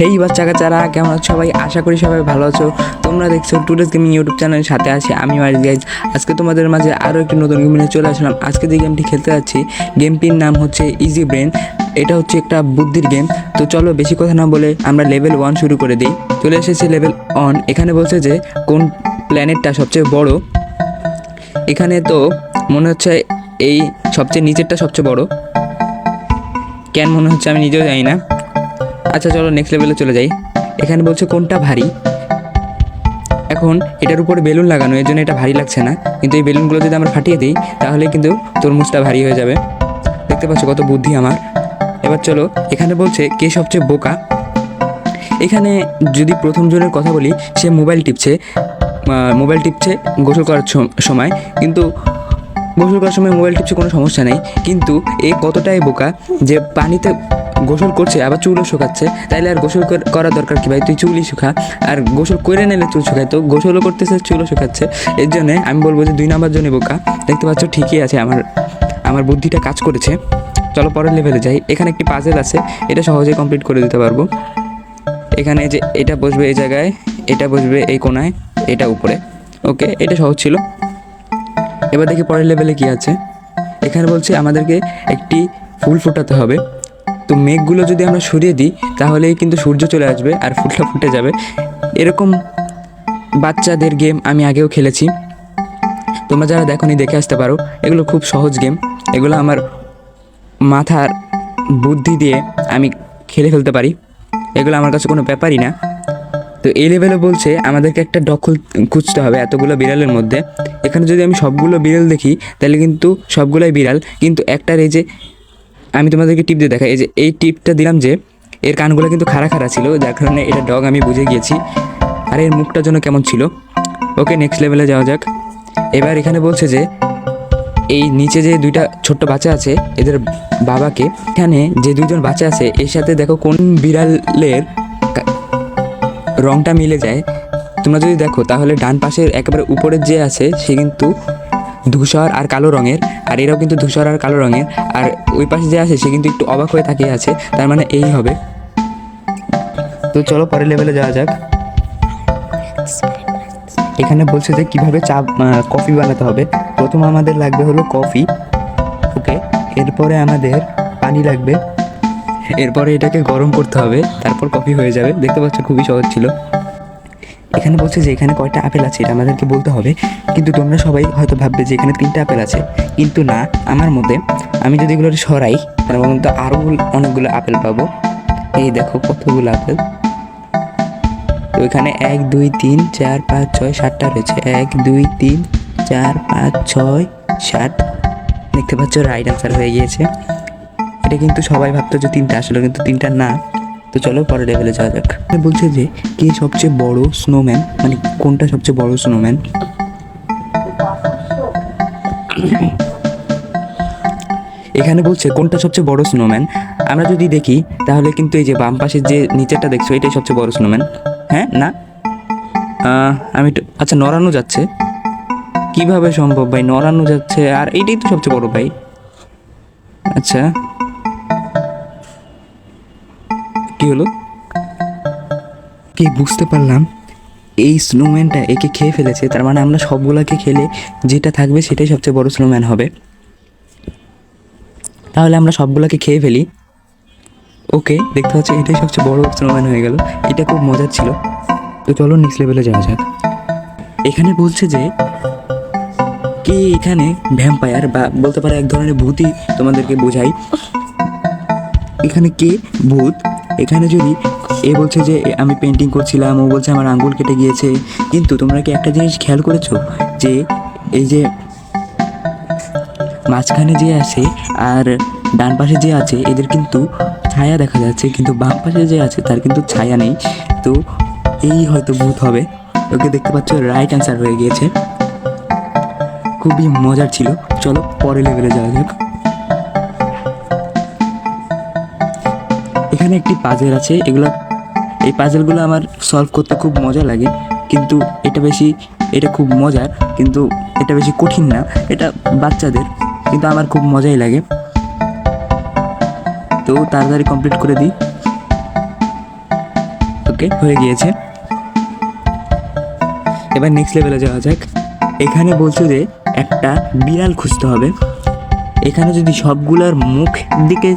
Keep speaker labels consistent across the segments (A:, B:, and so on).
A: হেই বাচ্চা কাচ্চারা, কেমন আছো সবাই? আশা করি সবাই ভালো আছো। তোমরা দেখছ টুডেস গেমিং ইউটিউব চ্যানেলের সাথে আছি আমি মারিস গাইজ আজকে তোমাদের মাঝে আরও একটি নতুন গেম নিয়ে চলে আসলাম। আজকে যে গেমটি খেলতে যাচ্ছি গেমটির নাম হচ্ছে ইজি ব্রেন এটা হচ্ছে একটা বুদ্ধির গেম তো চলো বেশি কথা না বলে আমরা লেভেল ওয়ান শুরু করে দিই। চলে এসেছি লেভেল ওয়ান এখানে বলছে যে, কোন প্ল্যানেটটা সবচেয়ে বড়? এখানে তো মনে হচ্ছে এই সবচেয়ে নিচেরটা সবচেয়ে বড়। কেন মনে হচ্ছে আমি নিজেও জানি না। আচ্ছা চলো নেক্সট লেভেলে চলে যাই। এখানে বলছে কোনটা ভারী? এখন এটার উপরে বেলুন লাগানো, এর জন্য এটা ভারী লাগছে না। কিন্তু এই বেলুনগুলো যদি আমরা ফাটিয়ে দিই তাহলে কিন্তু তরমুজটা ভারী হয়ে যাবে। দেখতে পাচ্ছ কত বুদ্ধি আমার। এবার চলো, এখানে বলছে কে সবচেয়ে বোকা? এখানে যদি প্রথম জনের কথা বলি, সে মোবাইল টিপছে। মোবাইল টিপছে গোসল করার সম- সময়। কিন্তু গোসল করার সময় মোবাইল টিপছে কোনো সমস্যা নেই। কিন্তু এ কতটাই বোকা যে পানিতে গোসল করছে, আবার চুলও শুকাচ্ছে। তাইলে আর গোসল কর- দরকার কি ভাই? তুই চুলই শুকা আর গোসল করে নিলে চুল শুকায় তো গোসলও করতেছে, চুলও শুকাচ্ছে। এর জন্য আমি বলব যে দুই নাম্বার জনই বোকা। দেখতে পাচ্ছ ঠিকই আছে আমার আমার বুদ্ধিটা কাজ করেছে। চলো পরের লেভেলে যাই। এখানে একটি পাজেল আছে। এটা সহজেই কমপ্লিট করে দিতে পারব। এখানে যে এটা বসবে এই জায়গায়, এটা বসবে এই কোনায়, এটা উপরে। ওকে, এটা সহজ ছিল। এবার দেখি পরের লেভেলে কি আছে। এখানে বলছে আমাদেরকে একটি ফুল ফোটাতে হবে। তো মেঘগুলো যদি আমরা সরিয়ে দিই, তাহলেই কিন্তু সূর্য চলে আসবে আর ফুলটা ফুটে যাবে। এরকম বাচ্চাদের গেম আমি আগেও খেলেছি। তোমরা যারা দেখোনি, দেখে আসতে পারো। এগুলো খুব সহজ গেম। এগুলো আমার মাথার বুদ্ধি দিয়ে আমি খেলে ফেলতে পারি। এগুলো আমার কাছে কোনো ব্যাপারই না। তো এই লেভেলে বলছে, আমাদেরকে একটা দখল খুঁজতে হবে এতগুলো বিড়ালের মধ্যে। এখানে যদি আমি সবগুলো বিড়াল দেখি, তাহলে কিন্তু সবগুলোই বিড়াল। কিন্তু একটার এই যে আমি তোমাদেরকে টিপ দিয়ে দেখাই। এই যে, এই টিপটা দিলাম যে, এর কানগুলো কিন্তু খাড়া খাড়া ছিল, যার কারণে এটা ডগ আমি বুঝে গিয়েছি। আর এর মুখটা যেন কেমন ছিল। ওকে নেক্সট লেভেলে যাওয়া যাক। এবার এখানে বলছে যে, এই নিচে যে দুইটা ছোট্ট বাচ্চা আছে, এদের বাবাকে, এখানে যে দুইজন বাচ্চা আছে, এর সাথে দেখো কোন বিড়ালের রংটা মিলে যায়। তোমরা যদি দেখো, তাহলে ডান পাশের একেবারে উপরের যে আছে, সে কিন্তু ধূসর আর কালো রঙের, আর এরাও কিন্তু ধূসর আর কালো রঙের, আর ওই পাশে যে আছে সে কিন্তু একটু অবাক হয়ে তাকিয়ে আছে, তার মানে এই হবে। তো চলো পরের লেভেলে যাওয়া যাক। এখানে বলছে যে কীভাবে চা কফি বানাতে হবে। প্রথম আমাদের লাগবে হলো কফি, ওকে? এরপরে আমাদের পানি লাগবে। এরপরে এটাকে গরম করতে হবে, তারপর কফি হয়ে যাবে। দেখতে পাচ্ছ খুবই সহজ ছিল। এখানে বলছে যে এখানে কয়টা আপেল আছে, এটা আমাদেরকে বলতে হবে। কিন্তু তোমরা সবাই হয়তো ভাববে যে এখানে তিনটা আপেল আছে। কিন্তু না, আমার মতে আমি যদি এগুলো সরাই মধ্যে তো আরও অনেকগুলো আপেল পাবো। এই দেখো কতগুলো আপেল। তো এখানে এক, দুই, তিন, চার, পাঁচ, ছয়, সাতটা রয়েছে। এক, দুই, তিন, চার, পাঁচ, ছয়, সাত। দেখতে পাচ্ছ রাইট আনসার হয়ে গিয়েছে। এটা কিন্তু সবাই ভাবতো যে তিনটা, আসলে কিন্তু তিনটা না। তো চলো পরের লেভেলে যাওয়া যাক। এখানে বলছে যে, কে সবচেয়ে বড় স্নোম্যান মানে কোনটা সবচেয়ে বড় স্নোম্যান এখানে বলছে, কোনটা সবচেয়ে বড় স্নোম্যান আমরা যদি দেখি, তাহলে কিন্তু এই যে বাম পাশের যে নিচেরটা দেখছ, এটাই সবচেয়ে বড় স্নোম্যান হ্যাঁ না? আমি আচ্ছা নড়ানো যাচ্ছে। কীভাবে সম্ভব ভাই? নড়ানো যাচ্ছে। আর এইটাই তো সবচেয়ে বড় ভাই। আচ্ছা। হলো? কি বুঝতে পারলাম? এই স্নোম্যানটা একে খেয়ে ফেলেছে, তার মানে আমরা সবগুলোকে খেলে যেটা থাকবে সেটাই সবচেয়ে বড় স্নোম্যান হবে। তাহলে আমরা সবগুলোকে খেয়ে ফেলি। ওকে, দেখতে পাচ্ছি এটাই সবচেয়ে বড় স্নোম্যান হয়ে গেল। এটা খুব মজার ছিল। তো চলো নেক্সট লেভেলে যাওয়া যাক। এখানে বলছে যে, কে এখানে ভ্যাম্পায়ার বা বলতে পারে এক ধরনের ভূতই তোমাদেরকে বোঝাই। এখানে কে? ভূত। এখানে যদি এ বলছে যে আমি পেন্টিং করছিলাম, ও বলছে আমার আঙ্গুল কেটে গিয়েছে, কিন্তু তোমরা কি একটা জিনিস খেয়াল করেছ যে এই যে মাঝখানে যে আছে আর ডান পাশে যে আছে, এদের কিন্তু ছায়া দেখা যাচ্ছে, কিন্তু বাম পাশে যে আছে তার কিন্তু ছায়া নেই। তো এই হয়তো ভূত হবে। ওকে দেখতে পাচ্ছ রাইট অ্যান্সার হয়ে গিয়েছে। খুবই মজার ছিল। চলো পরে লেভেলে যাওয়া যাক। এখানে একটি পাজেল আছে, এগুলো এই পাজেলগুলো আমার সলভ করতে খুব মজা লাগে, কিন্তু এটা বেশি এটা খুব মজার, কিন্তু এটা বেশি কঠিন না, এটা বাচ্চাদের, কিন্তু আমার খুব মজাই লাগে। তো তাড়াতাড়ি কমপ্লিট করে দিই। ওকে হয়ে গিয়েছে। এবার নেক্সট লেভেলে যাওয়া যাক। এখানে বলছে যে, একটা বিড়াল খুঁজতে হবে। এখানে যদি সবগুলার মুখ দিকে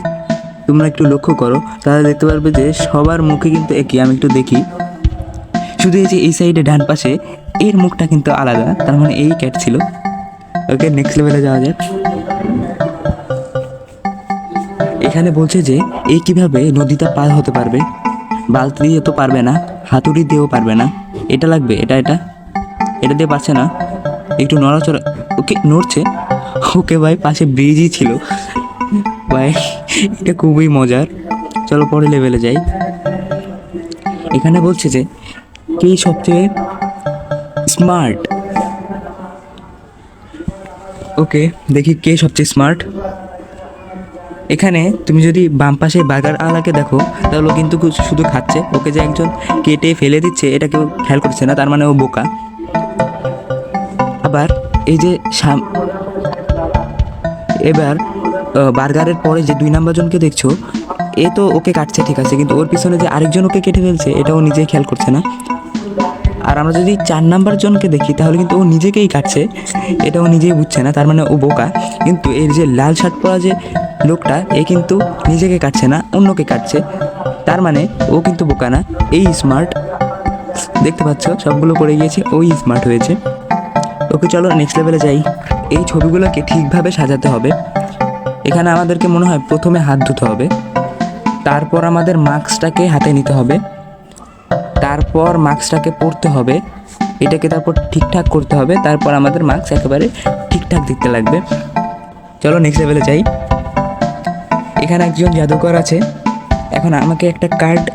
A: তোমরা একটু লক্ষ্য করো, তাহলে দেখতে পারবে যে সবার মুখে কিন্তু একই, আমি একটু দেখি। শুধু এই যে এই সাইডে ডান পাশে, এর মুখটা কিন্তু আলাদা, তার মানে এই ক্যাট ছিল। ওকে নেক্সট লেভেলে যাওয়া যাক। এখানে বলছে যে এই কীভাবে নদীটা পার হতে পারবে? বালতি দিয়ে তো পারবে না, হাতুড়ি দিয়েও পারবে না। এটা লাগবে, এটা এটা। এটা দিয়ে পারছে না। একটু নড়াচড়া ওকে নড়ছে। ওকে ভাই, পাশে ব্রিজই ছিল। ভাই এটা খুবই মজার। চলো পরে লেভেলে যাই। এখানে বলছে যে, কে সবচেয়ে স্মার্ট ওকে দেখি কে সবচেয়ে স্মার্ট এখানে তুমি যদি বাম পাশে বার্গার আলাকে দেখো, তাহলে কিন্তু শুধু খাচ্ছে। ওকে যে একজন কেটে ফেলে দিচ্ছে, এটা কেউ খেয়াল করছে না, তার মানে ও বোকা। আবার এই যে এবার বার্গারের পরে যে দুই নাম্বার জনকে দেখছ, এ তো ওকে কাটছে, ঠিক আছে। কিন্তু ওর পিছনে যে আরেকজন ওকে কেটে ফেলছে, এটা ও নিজেই খেয়াল করছে না। আর আমরা যদি চার নাম্বার জনকে দেখি, তাহলে কিন্তু ও নিজেকেই কাটছে। এটা ও নিজেই বুঝছে না, তার মানে ও বোকা। কিন্তু এর যে লাল শার্ট পরা যে লোকটা, এ কিন্তু নিজেকে কাটছে না, অন্যকে কাটছে। তার মানে ও কিন্তু বোকা না, এই স্মার্ট দেখতে পাচ্ছ, সবগুলো করে গিয়েছে, ওই স্মার্ট হয়েছে। ওকে চলো নেক্সট লেভেলে যাই। এই ছবিগুলোকে ঠিকভাবে সাজাতে হবে। এখানে আমাদেরকে মনে হয় প্রথমে হাত ধুতে হবে। তারপর আমাদের মাস্কটাকে হাতে নিতে হবে। তারপর মাস্কটাকে পরতে হবে। এটাকে তারপর ঠিকঠাক করতে হবে। তারপর আমাদের মাস্ক একেবারে ঠিকঠাক দেখতে লাগবে। চলো নেক্সট লেভেলে যাই। এখানে একজন জাদুকর আছে। এখন আমাকে একটা কার্ড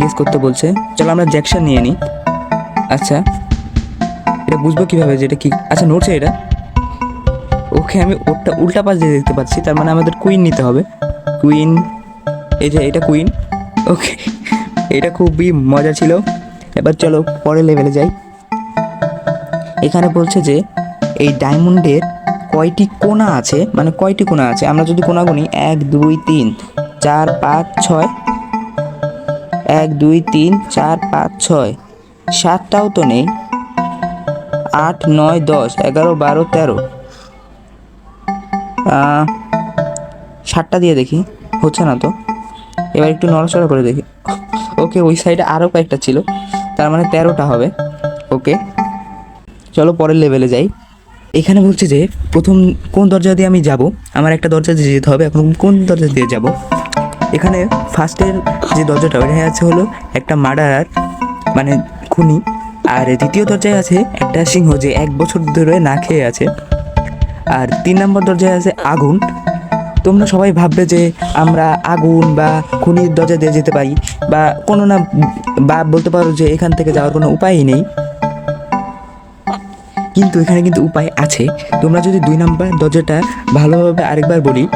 A: গেস করতে বলছে। চলো আমরা জ্যাকশন নিয়ে নিই। আচ্ছা এটা বুঝব কীভাবে যে এটা কি? আচ্ছা নড়ছে এটা। ওকে আমি ওটা উল্টা পাশ দিয়ে দেখতে পাচ্ছি, তার মানে আমাদের কুইন নিতে হবে। কুইন এই যে এটা কুইন ওকে এটা খুবই মজা ছিল। এবার চলো পরের লেভেলে যাই। এখানে বলছে যে, এই ডায়মন্ডের কয়টি কোনা আছে? মানে কয়টি কোনা আছে? আমরা যদি কোনা গুনি, এক, দুই, তিন, চার, পাঁচ, ছয়, এক, দুই, তিন, চার, পাঁচ, ছয়, সাতটাও তো নেই। আট, নয়, দশ, এগারো, বারো, তেরো সাতটা দিয়ে দেখি। হচ্ছে না তো? এবার একটু নড়াচড়া করে দেখি। ওকে, ওই সাইডে আরও কয়েকটা ছিল। তার মানে তেরোটা হবে। ওকে, চলো পরের লেভেলে যাই। এখানে বলছে যে, প্রথম কোন দরজা দিয়ে আমি যাব? আমার একটা দরজা দিয়ে যেতে হবে। এখন কোন দরজা দিয়ে যাব? এখানে ফার্স্টের যে দরজাটা ওইটা আছে হলো একটা মার্ডারার মানে খুনি। আর দ্বিতীয় দরজায় আছে একটা সিংহ যে এক বছর ধরে না খেয়ে আছে। আর তিন নম্বর দরজায় আছে আগুন। তোমরা সবাই ভাববে যে আমরা আগুন বা খুনির দরজা দিয়ে যেতে পারি বা কোনো না বা বলতে পারো যে এখান থেকে যাওয়ার কোনো উপায়ই নেই। কিন্তু এখানে কিন্তু উপায় আছে। তোমরা যদি দুই নাম্বার দরজাটা ভালোভাবে আরেকবার বলি,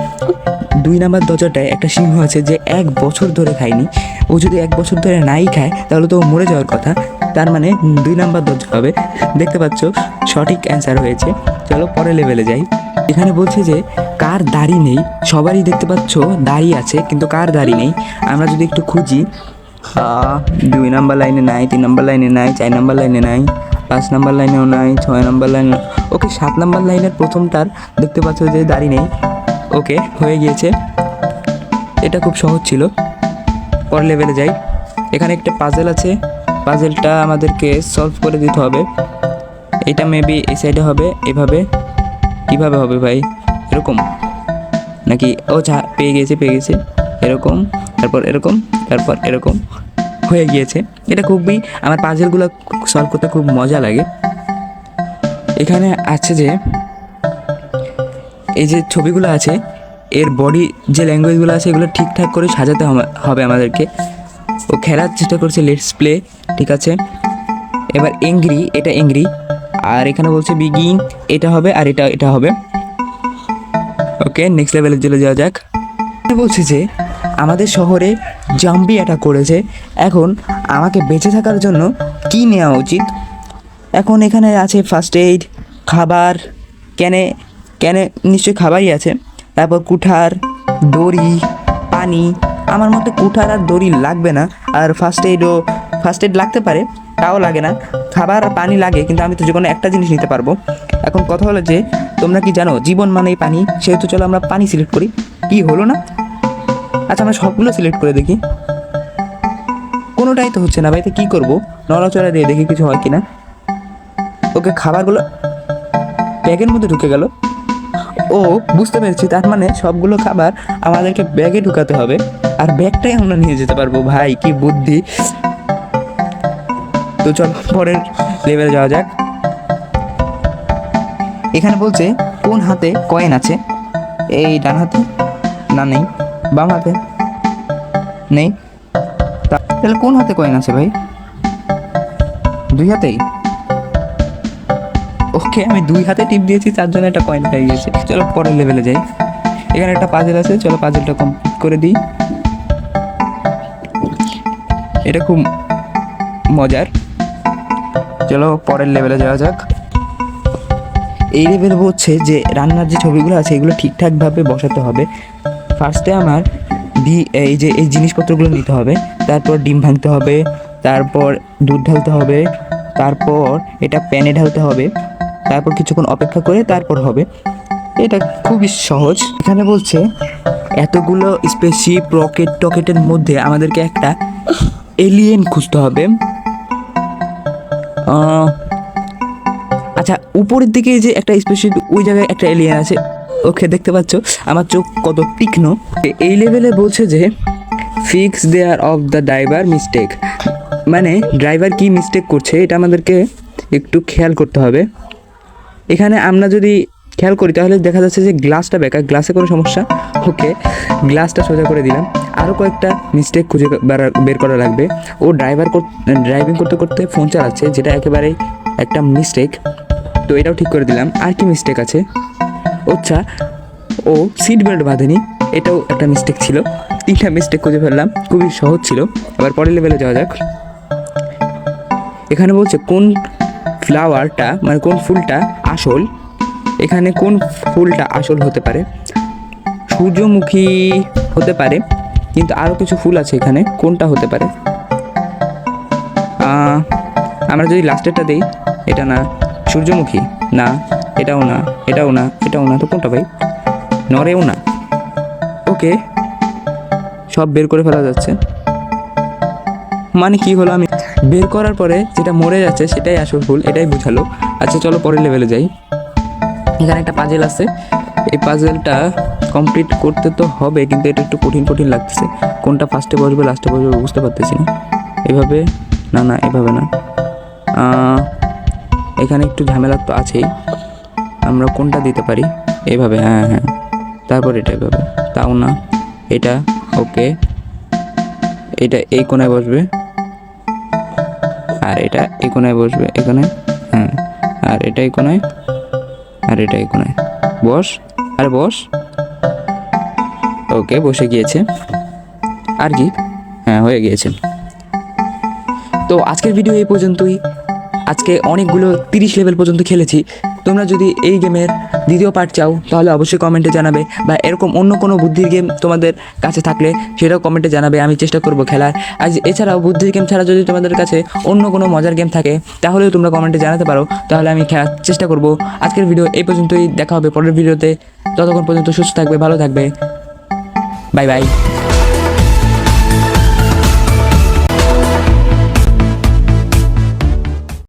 A: দুই নাম্বার দরজাটায় একটা সিংহ আছে যে এক বছর ধরে খায়নি। ও যদি এক বছর ধরে নাই খায়, তাহলে তো মরে যাওয়ার কথা। তার মানে দুই নাম্বার দরজা হবে। দেখতে পাচ্ছ, সঠিক অ্যান্সার হয়েছে। চলো পরের লেভেলে যাই। এখানে বলছে যে, কার দাড়ি নেই? সবারই দেখতে পাচ্ছ দাড়ি আছে, কিন্তু কার দাড়ি নেই? আমরা যদি একটু খুঁজি দুই নাম্বার লাইনে নাই, তিন নাম্বার লাইনে নাই, চার নাম্বার লাইনে নাই, পাঁচ নাম্বার লাইনেও নাই, ছয় নাম্বার লাইনে ওকে, সাত নাম্বার লাইনের প্রথমটার দেখতে পাচ্ছ যে দাড়ি নেই। ওকে, হয়ে গিয়েছে। এটা খুব সহজ ছিল। পর লেভেলে যাই। এখানে একটা পাজেল আছে। পাজেলটা আমাদেরকে সলভ করে দিতে হবে। এটা মেবি এই সাইডে হবে, এভাবে। কীভাবে হবে ভাই? এরকম। নাকি, ও যা, পেয়ে গেছে পেয়ে গেছে। এরকম, তারপর এরকম তারপর এরকম। হয়ে গিয়েছে। এটা খুবই আমার পাজেলগুলো সলভ করতে খুব মজা লাগে। এখানে আছে যে, এই যে ছবিগুলো আছে, এর বডি যে ল্যাঙ্গুয়েজগুলো আছে, এগুলো ঠিকঠাক করে সাজাতে হবে- হবে আমাদেরকে। ও খেলার চেষ্টা করছে লেটস প্লে ঠিক আছে? এবার এংরি এটা এংরি আর এখানে বলছে বিগিন এটা হবে আর এটা এটা হবে। ওকে নেক্সট লেভেলে চলে যাওয়া যাক। বলছে যে, আমাদের শহরে জাম্বি অ্যাটাক করেছে, এখন আমাকে বেঁচে থাকার জন্য কি নেওয়া উচিত? এখন এখানে আছে ফার্স্ট এইড খাবার ক্যানে ক্যানে নিশ্চয়ই খাবারই আছে। তারপর কুঠার, দড়ি, পানি আমার মতে কুঠার আর দড়ি লাগবে না। আর ফার্স্ট এইডও ফার্স্ট এড লাগতে পারে, তাও লাগে না। খাবার আর পানি লাগে, কিন্তু আমি তো যে কোনো একটা জিনিস নিতে পারব। এখন কথা হলো যে, তোমরা কি জানো, জীবন মানেই পানি? সেহেতু চলো আমরা পানি সিলেক্ট করি। কি হলো না? আচ্ছা আমরা সবগুলো সিলেক্ট করে দেখি। কোনোটাই তো হচ্ছে না ভাই, তো কী করব? নড়াচড়া দিয়ে দেখি কিছু হয় কি না ওকে, খাবারগুলো ব্যাগের মধ্যে ঢুকে গেল। ও বুঝতে পেরেছি, তার মানে সবগুলো খাবার আমাদেরকে ব্যাগে ঢুকাতে হবে। আর ব্যাগটাই আমরা নিয়ে যেতে পারব, ভাই, কি বুদ্ধি। তো চল, পরের লেভেলে যাওয়া যাক। এখানে বলছে, কোন হাতে কয়েন আছে? এই ডান হাতে? না, নেই। বাম হাতে? নেই। তাহলে কোন হাতে কয়েন আছে, ভাই? দুই হাতেই? ওকে আমি দুই হাতে টিপ দিয়েছি তার জন্য একটা কয়েন পেয়ে গেছে চলো পরের লেভেলে যাই। এখানে একটা পাজেল আছে, চলো পাজেলটা কমপ্লিট করে দিই। এটা খুব মজার। চলো পরের লেভেলে যাওয়া যাক। এই লেভেল হচ্ছে যে রান্নার যে ছবিগুলো আছে, এগুলো ঠিকঠাকভাবে বসাতে হবে। ফার্স্টে আমার ডি এই যে, এই জিনিসপত্রগুলো নিতে হবে। তারপর ডিম ভাঙতে হবে, তারপর দুধ ঢালতে হবে, তারপর এটা প্যানে ঢালতে হবে। তারপর কিছুক্ষণ অপেক্ষা করে তারপর হবে। এটা খুবই সহজ। এখানে বলছে, এতগুলো স্পেসিপ রকেট টকেটের মধ্যে আমাদেরকে একটা এলিয়েন খুঁজতে হবে। আচ্ছা উপরের দিকে যে একটা স্পেশাল ওই জায়গায় একটা এলিয়েন আছে। ওকে, দেখতে পাচ্ছ? আমার চোখ কত তীক্ষ্ণ। এই লেভেলে বলছে যে fix there of the driver mistake মানে ড্রাইভার কি মিস্টেক করছে, এটা আমাদেরকে একটু খেয়াল করতে হবে। এখানে আমরা যদি খেয়াল করি, তাহলে দেখা যাচ্ছে যে গ্লাসটা বেকার গ্লাসে কোনো সমস্যা? ওকে, গ্লাসটা সোজা করে দিলাম। আরও কয়েকটা মিস্টেক খুঁজে বের- করা লাগবে। ও ড্রাইভার ড্রাইভিং করতে করতে ফোন চালাচ্ছে, যেটা একেবারেই একটা মিস্টেক তো এটাও ঠিক করে দিলাম। আর কি মিস্টেক আছে? আচ্ছা ও সিট বেল্ট বাঁধেনি। এটাও একটা মিস্টেক ছিল। তিনটা মিস্টেক খুঁজে ফেললাম। খুবই সহজ ছিল। এবার পরের লেভেলে যাওয়া যাক। এখানে বলছে, কোন ফ্লাওয়ারটা মানে কোন ফুলটা আসল, এখানে কোন ফুলটা আসল হতে পারে? সূর্যমুখী হতে পারে, কিন্তু আরও কিছু ফুল আছে এখানে, কোনটা হতে পারে? আমরা যদি লাস্টেরটা দিই, এটা না, সূর্যমুখী, না, এটাও না এটাও না এটাও না, তো কোনটা ভাই? নরেও না। ওকে সব বের করে ফেলা যাচ্ছে। মানে কি হলো আমি? বের করার পরে যেটা মরে যাচ্ছে সেটাই আসল ফুল এটাই বুঝালো। আচ্ছা চলো পরের লেভেলে যাই। এখানে একটা পাজেল আছে। এই পাজেলটা কমপ্লিট করতে তো হবে, কিন্তু এটা একটু কঠিন কঠিন লাগতেছে। কোনটা ফার্স্টে বসবে লাস্টে বসবে বুঝতে পারতেছি না। এভাবে? না না, এভাবে না। এখানে একটু ঝামেলা তো আছেই। আমরা কোনটা দিতে পারি? এভাবে হ্যাঁ হ্যাঁ। তারপর এটা এভাবে। তাও না। এটা ওকে এটা এই কোনায় বসবে। আর এটা এই কোনায় বসবে এখানে হ্যাঁ আর এটা এই কোনায় আর এটা এই কোনায় বস, আর বস। ওকে, বসে গিয়েছে। আর কি? হ্যাঁ হয়ে গিয়েছে। তো আজকের ভিডিও এই পর্যন্তই। আজকে অনেকগুলো তিরিশ লেভেল পর্যন্ত খেলেছি। তোমরা যদি এই গেমের দ্বিতীয় পার্ট চাও, তাহলে অবশ্যই কমেন্টে জানাবে বা এরকম অন্য কোনো বুদ্ধির গেম তোমাদের কাছে থাকলে সেটাও কমেন্টে জানাবে, আমি চেষ্টা করব খেলার। আর এছাড়াও বুদ্ধির গেম ছাড়া যদি তোমাদের কাছে অন্য কোনো মজার গেম থাকে, তাহলেও তোমরা কমেন্টে জানাতে পারো, তাহলে আমি খেলার চেষ্টা করব। আজকের ভিডিও এই পর্যন্তই, দেখা হবে পরের ভিডিওতে ততক্ষণ পর্যন্ত সুস্থ থাকবে, ভালো থাকবে। Bye bye